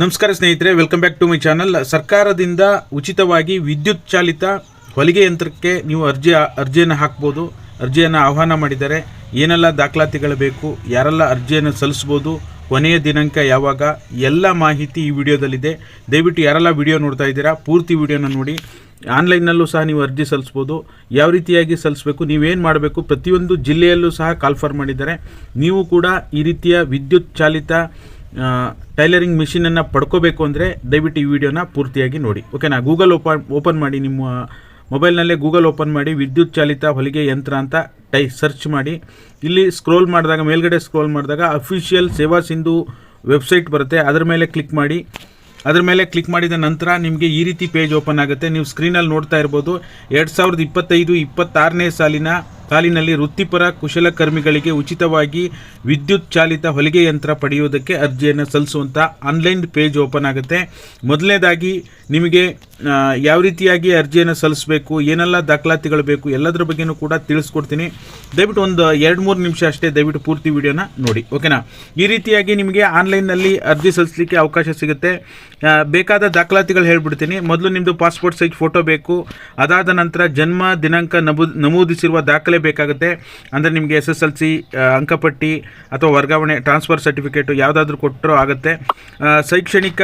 ನಮಸ್ಕಾರ ಸ್ನೇಹಿತರೆ welcome back to my channel ಸರ್ಕಾರದಿಂದ ಉಚಿತವಾಗಿ ವಿದ್ಯುತ್ ಚಾಲಿತ ಹೊಲಿಗೆ ಯಂತ್ರಕ್ಕೆ ನೀವು ಅರ್ಜಿ, ಅರ್ಜಿಯನ್ನು ಹಾಕ್ಬೋದು, ಅರ್ಜಿಯನ್ನು ಆಹ್ವಾನ ಮಾಡಿದ್ದಾರೆ. ಏನೆಲ್ಲ ದಾಖಲಾತಿಗಳು ಬೇಕು, ಯಾರೆಲ್ಲ ಅರ್ಜಿಯನ್ನು ಸಲ್ಲಿಸ್ಬೋದು, ಕೊನೆಯ ದಿನಾಂಕ ಯಾವಾಗ, ಎಲ್ಲ ಮಾಹಿತಿ ಈ ವಿಡಿಯೋದಲ್ಲಿದೆ. ದಯವಿಟ್ಟು ಯಾರೆಲ್ಲ ವಿಡಿಯೋ ನೋಡ್ತಾ ಇದ್ದೀರಾ, ಪೂರ್ತಿ ವಿಡಿಯೋನ ನೋಡಿ. ಆನ್ಲೈನ್ನಲ್ಲೂ ಸಹ ನೀವು ಅರ್ಜಿ ಸಲ್ಲಿಸ್ಬೋದು. ಯಾವ ರೀತಿಯಾಗಿ ಸಲ್ಲಿಸಬೇಕು, ನೀವೇನು ಮಾಡಬೇಕು, ಪ್ರತಿಯೊಂದು ಜಿಲ್ಲೆಯಲ್ಲೂ ಸಹ ಕಾಲ್ಫರ್ ಮಾಡಿದ್ದಾರೆ. ನೀವು ಕೂಡ ಈ ರೀತಿಯ ವಿದ್ಯುತ್ ಚಾಲಿತ ಟೈಲರಿಂಗ್ ಮಿಷಿನನ್ನು ಪಡ್ಕೋಬೇಕು ಅಂದರೆ ದಯವಿಟ್ಟು ಈ ವಿಡಿಯೋನ ಪೂರ್ತಿಯಾಗಿ ನೋಡಿ. ಓಕೆನಾ ಗೂಗಲ್ ಓಪನ್ ಓಪನ್ ಮಾಡಿ, ನಿಮ್ಮ ಮೊಬೈಲ್ನಲ್ಲೇ ಗೂಗಲ್ ಓಪನ್ ಮಾಡಿ, ವಿದ್ಯುತ್ ಚಾಲಿತ ಹೊಲಿಗೆ ಯಂತ್ರ ಅಂತ ಟೈ ಸರ್ಚ್ ಮಾಡಿ. ಇಲ್ಲಿ ಸ್ಕ್ರೋಲ್ ಮಾಡಿದಾಗ, ಮೇಲ್ಗಡೆ ಸ್ಕ್ರೋಲ್ ಮಾಡಿದಾಗ ಅಫಿಷಿಯಲ್ ಸೇವಾ ಸಿಂಧು ವೆಬ್ಸೈಟ್ ಬರುತ್ತೆ. ಅದರ ಮೇಲೆ ಕ್ಲಿಕ್ ಮಾಡಿ. ಅದರ ಮೇಲೆ ಕ್ಲಿಕ್ ಮಾಡಿದ ನಂತರ ನಿಮಗೆ ಈ ರೀತಿ ಪೇಜ್ ಓಪನ್ ಆಗುತ್ತೆ. ನೀವು ಸ್ಕ್ರೀನಲ್ಲಿ ನೋಡ್ತಾ ಇರ್ಬೋದು. ಎರಡು ಸಾವಿರದ ಇಪ್ಪತ್ತೈದು, ಇಪ್ಪತ್ತಾರನೇ ಸಾಲಿನ ಸಾಲಿನಲ್ಲಿ ವೃತ್ತಿಪರ ಕುಶಲಕರ್ಮಿಗಳಿಗೆ ಉಚಿತವಾಗಿ ವಿದ್ಯುತ್ ಚಾಲಿತ ಹೊಲಿಗೆ ಯಂತ್ರ ಪಡೆಯುವುದಕ್ಕೆ ಅರ್ಜಿಯನ್ನು ಸಲ್ಲಿಸುವಂಥ ಆನ್ಲೈನ್ ಪೇಜ್ ಓಪನ್ ಆಗುತ್ತೆ. ಮೊದಲನೇದಾಗಿ ನಿಮಗೆ ಯಾವ ರೀತಿಯಾಗಿ ಅರ್ಜಿಯನ್ನು ಸಲ್ಲಿಸಬೇಕು, ಏನೆಲ್ಲ ದಾಖಲಾತಿಗಳು ಬೇಕು, ಎಲ್ಲದರ ಬಗ್ಗೆನೂ ಕೂಡ ತಿಳಿಸ್ಕೊಡ್ತೀನಿ. ದಯವಿಟ್ಟು ಒಂದು ಎರಡು ಮೂರು ನಿಮಿಷ ಅಷ್ಟೇ ದಯವಿಟ್ಟು ಪೂರ್ತಿ ವಿಡಿಯೋನ ನೋಡಿ, ಓಕೆನಾ? ಈ ರೀತಿಯಾಗಿ ನಿಮಗೆ ಆನ್ಲೈನ್ನಲ್ಲಿ ಅರ್ಜಿ ಸಲ್ಲಿಸಲಿಕ್ಕೆ ಅವಕಾಶ ಸಿಗುತ್ತೆ. ಬೇಕಾದ ದಾಖಲಾತಿಗಳು ಹೇಳ್ಬಿಡ್ತೀನಿ. ಮೊದಲು ನಿಮ್ಮದು ಪಾಸ್ಪೋರ್ಟ್ ಸೈಜ್ ಫೋಟೋ ಬೇಕು. ಅದಾದ ನಂತರ ಜನ್ಮ ದಿನಾಂಕ ನಮೂ, ನಮೂದಿಸಿರುವ ದಾಖಲೆ ಬೇಕಾಗುತ್ತೆ. ಅಂದರೆ ನಿಮಗೆ ಎಸ್ ಎಸ್ ಎಲ್ ಸಿ ಅಂಕಪಟ್ಟಿ ಅಥವಾ ವರ್ಗಾವಣೆ ಟ್ರಾನ್ಸ್ಫರ್ ಸರ್ಟಿಫಿಕೇಟು ಯಾವುದಾದ್ರೂ ಕೊಟ್ಟರೂ ಆಗುತ್ತೆ. ಶೈಕ್ಷಣಿಕ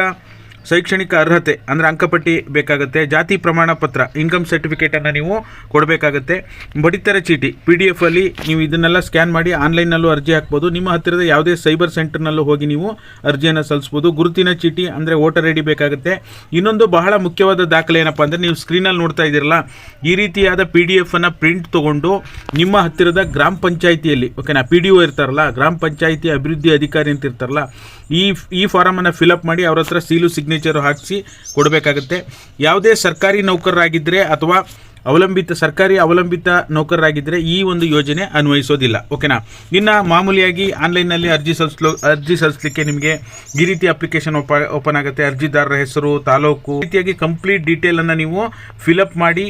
ಶೈಕ್ಷಣಿಕ ಅರ್ಹತೆ ಅಂದರೆ ಅಂಕಪಟ್ಟಿ ಬೇಕಾಗುತ್ತೆ, ಜಾತಿ ಪ್ರಮಾಣ ಪತ್ರ ಇನ್ಕಮ್ ಸರ್ಟಿಫಿಕೇಟನ್ನು ನೀವು ಕೊಡಬೇಕಾಗುತ್ತೆ. ಬಡಿತರ ಚೀಟಿ ಪಿ ಡಿ ಎಫಲ್ಲಿ ನೀವು ಇದನ್ನೆಲ್ಲ ಸ್ಕ್ಯಾನ್ ಮಾಡಿ ಆನ್ಲೈನಲ್ಲೂ ಅರ್ಜಿ ಹಾಕ್ಬೋದು. ನಿಮ್ಮ ಹತ್ತಿರದ ಯಾವುದೇ ಸೈಬರ್ ಸೆಂಟರ್ನಲ್ಲೂ ಹೋಗಿ ನೀವು ಅರ್ಜಿಯನ್ನು ಸಲ್ಲಿಸ್ಬೋದು. ಗುರುತಿನ ಚೀಟಿ ಅಂದರೆ ವೋಟರ್ ಐ ಡಿ ಬೇಕಾಗುತ್ತೆ. ಇನ್ನೊಂದು ಬಹಳ ಮುಖ್ಯವಾದ ದಾಖಲೆ ಏನಪ್ಪ ಅಂದರೆ ನೀವು ಸ್ಕ್ರೀನಲ್ಲಿ ನೋಡ್ತಾ ಇದ್ದೀರಲ್ಲ, ಈ ರೀತಿಯಾದ ಪಿ ಡಿ ಎಫನ್ನು ಪ್ರಿಂಟ್ ತೊಗೊಂಡು ನಿಮ್ಮ ಹತ್ತಿರದ ಗ್ರಾಮ ಪಂಚಾಯಿತಿಯಲ್ಲಿ ಓಕೆನಾ ಪಿ ಡಿ ಒ ಇರ್ತಾರಲ್ಲ, ಗ್ರಾಮ ಪಂಚಾಯಿತಿ ಅಭಿವೃದ್ಧಿ ಅಧಿಕಾರಿ ಅಂತ ಇರ್ತಾರಲ್ಲ, ಈ ಈ ಫಾರಮನ್ನು ಫಿಲಪ್ ಮಾಡಿ ಅವ್ರ ಹತ್ರ ಸೀಲು ಸಿಗ್ನೇಚರು ಹಾಕಿಸಿ ಕೊಡಬೇಕಾಗುತ್ತೆ. ಯಾವುದೇ ಸರ್ಕಾರಿ ನೌಕರರಾಗಿದ್ದರೆ ಅಥವಾ ಅವಲಂಬಿತ, ಸರ್ಕಾರಿ ಅವಲಂಬಿತ ನೌಕರರಾಗಿದ್ದರೆ ಈ ಒಂದು ಯೋಜನೆ ಅನ್ವಯಿಸೋದಿಲ್ಲ. ಓಕೆನಾ? ಇನ್ನು ಮಾಮೂಲಿಯಾಗಿ ಆನ್ಲೈನ್ನಲ್ಲಿ ಅರ್ಜಿ ಸಲ್ಲಿಸಲು, ಅರ್ಜಿ ಸಲ್ಲಿಸಲಿಕ್ಕೆ ನಿಮಗೆ ಈ ರೀತಿ ಅಪ್ಲಿಕೇಶನ್ ಓಪ ಓಪನ್ ಆಗುತ್ತೆ. ಅರ್ಜಿದಾರರ ಹೆಸರು, ತಾಲೂಕು ರೀತಿಯಾಗಿ ಕಂಪ್ಲೀಟ್ ಡೀಟೇಲನ್ನು ನೀವು ಫಿಲಪ್ ಮಾಡಿ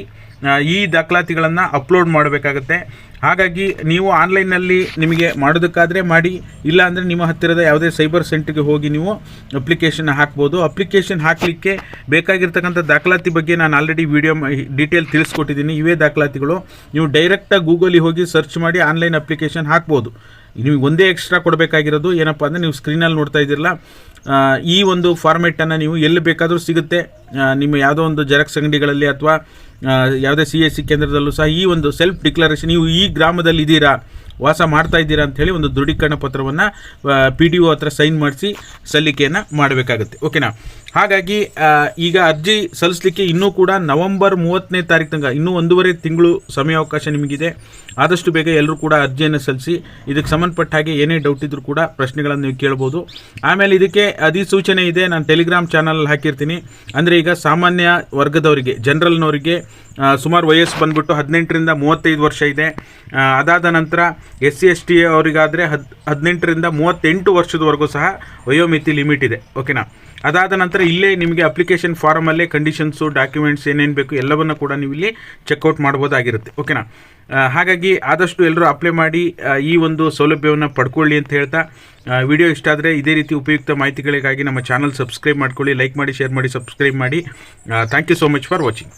ಈ ದಾಖಲಾತಿಗಳನ್ನು ಅಪ್ಲೋಡ್ ಮಾಡಬೇಕಾಗುತ್ತೆ. ಹಾಗಾಗಿ ನೀವು ಆನ್ಲೈನ್ನಲ್ಲಿ ನಿಮಗೆ ಮಾಡೋದಕ್ಕಾದರೆ ಮಾಡಿ, ಇಲ್ಲ ಅಂದರೆ ನಿಮ್ಮ ಹತ್ತಿರದ ಯಾವುದೇ ಸೈಬರ್ ಸೆಂಟ್ರಿಗೆ ಹೋಗಿ ನೀವು ಅಪ್ಲಿಕೇಶನ್ ಹಾಕ್ಬೋದು. ಅಪ್ಲಿಕೇಶನ್ ಹಾಕಲಿಕ್ಕೆ ಬೇಕಾಗಿರ್ತಕ್ಕಂಥ ದಾಖಲಾತಿ ಬಗ್ಗೆ ನಾನು ಆಲ್ರೆಡಿ ವಿಡಿಯೋ ಡೀಟೇಲ್ ತಿಳಿಸ್ಕೊಟ್ಟಿದ್ದೀನಿ. ಇವೇ ದಾಖಲಾತಿಗಳು. ನೀವು ಡೈರೆಕ್ಟಾಗಿ ಗೂಗಲಿಗೆ ಹೋಗಿ ಸರ್ಚ್ ಮಾಡಿ ಆನ್ಲೈನ್ ಅಪ್ಲಿಕೇಶನ್ ಹಾಕ್ಬೋದು. ನಿಮಗೆ ಒಂದೇ ಎಕ್ಸ್ಟ್ರಾ ಕೊಡಬೇಕಾಗಿರೋದು ಏನಪ್ಪ ಅಂದರೆ ನೀವು ಸ್ಕ್ರೀನಲ್ಲಿ ನೋಡ್ತಾ ಇದ್ದೀರಲ್ಲ ಈ ಒಂದು ಫಾರ್ಮೆಟನ್ನು ನೀವು ಎಲ್ಲಿ ಬೇಕಾದರೂ ಸಿಗುತ್ತೆ. ನಿಮ್ಮ ಯಾವುದೋ ಒಂದು ಜೆರಾಕ್ಸ್ ಅಂಗಡಿಗಳಲ್ಲಿ ಅಥವಾ ಯಾವುದೇ ಸಿ ಎಸ್ ಸಿ ಕೇಂದ್ರದಲ್ಲೂ ಸಹ ಈ ಒಂದು ಸೆಲ್ಫ್ ಡಿಕ್ಲರೇಷನ್ ನೀವು ಈ ಗ್ರಾಮದಲ್ಲಿ ಇದ್ದೀರಾ? ವಾಸ ಮಾಡ್ತಾ ಇದ್ದೀರಾ ಅಂಥೇಳಿ ಒಂದು ದೃಢೀಕರಣ ಪತ್ರವನ್ನು ಪಿ ಡಿ ಒ ಹತ್ರ ಸೈನ್ ಮಾಡಿಸಿ ಸಲ್ಲಿಕೆಯನ್ನು ಮಾಡಬೇಕಾಗುತ್ತೆ. ಓಕೆನಾ ಹಾಗಾಗಿ ಈಗ ಅರ್ಜಿ ಸಲ್ಲಿಸಲಿಕ್ಕೆ ಇನ್ನೂ ಕೂಡ ನವೆಂಬರ್ ಮೂವತ್ತನೇ ತಾರೀಕು ತನಕ, ಇನ್ನೂ ಒಂದೂವರೆ ತಿಂಗಳು ಸಮಯಾವಕಾಶ ನಿಮಗಿದೆ. ಆದಷ್ಟು ಬೇಗ ಎಲ್ಲರೂ ಕೂಡ ಅರ್ಜಿಯನ್ನು ಸಲ್ಲಿಸಿ, ಇದಕ್ಕೆ ಸಂಬಂಧಪಟ್ಟ ಹಾಗೆ ಏನೇ ಡೌಟ್ ಇದ್ದರೂ ಕೂಡ ಪ್ರಶ್ನೆಗಳನ್ನು ನೀವು ಕೇಳ್ಬೋದು. ಆಮೇಲೆ ಇದಕ್ಕೆ ಅಧಿಸೂಚನೆ ಇದೆ, ನಾನು ಟೆಲಿಗ್ರಾಮ್ ಚಾನಲ್ ಹಾಕಿರ್ತೀನಿ. ಅಂದರೆ ಈಗ ಸಾಮಾನ್ಯ ವರ್ಗದವರಿಗೆ ಜನರಲ್ನವರಿಗೆ ಸುಮಾರು ವಯಸ್ಸು ಬಂದ್ಬಿಟ್ಟು ಹದಿನೆಂಟರಿಂದ ಮೂವತ್ತೈದು ವರ್ಷ ಇದೆ. ಅದಾದ ನಂತರ ಎಸ್ ಸಿ ಎಸ್ ಟಿ ಅವರಿಗಾದರೆ ಹದ್, ಹದಿನೆಂಟರಿಂದ ಮೂವತ್ತೆಂಟು ವರ್ಷದವರೆಗೂ ಸಹ ವಯೋಮಿತಿ ಲಿಮಿಟ್ ಇದೆ, ಓಕೆನಾ? ಅದಾದ ನಂತರ ಇಲ್ಲೇ ನಿಮಗೆ ಅಪ್ಲಿಕೇಶನ್ ಫಾರಮಲ್ಲೇ ಕಂಡೀಷನ್ಸು, ಡಾಕ್ಯುಮೆಂಟ್ಸ್ ಏನೇನು ಬೇಕು ಎಲ್ಲವನ್ನು ಕೂಡ ನೀವು ಇಲ್ಲಿ ಚೆಕ್ಔಟ್ ಮಾಡ್ಬೋದಾಗಿರುತ್ತೆ, ಓಕೆನಾ? ಹಾಗಾಗಿ ಆದಷ್ಟು ಎಲ್ಲರೂ ಅಪ್ಲೈ ಮಾಡಿ ಈ ಒಂದು ಸೌಲಭ್ಯವನ್ನು ಪಡ್ಕೊಳ್ಳಿ ಅಂತ ಹೇಳ್ತಾ ವಿಡಿಯೋ ಇಷ್ಟ ಆದರೆ ಇದೇ ರೀತಿ ಉಪಯುಕ್ತ ಮಾಹಿತಿಗಳಿಗಾಗಿ ನಮ್ಮ ಚಾನಲ್ ಸಬ್ಸ್ಕ್ರೈಬ್ ಮಾಡ್ಕೊಳ್ಳಿ, ಲೈಕ್ ಮಾಡಿ, ಶೇರ್ ಮಾಡಿ, ಸಬ್ಸ್ಕ್ರೈಬ್ ಮಾಡಿ. Thank you so much for watching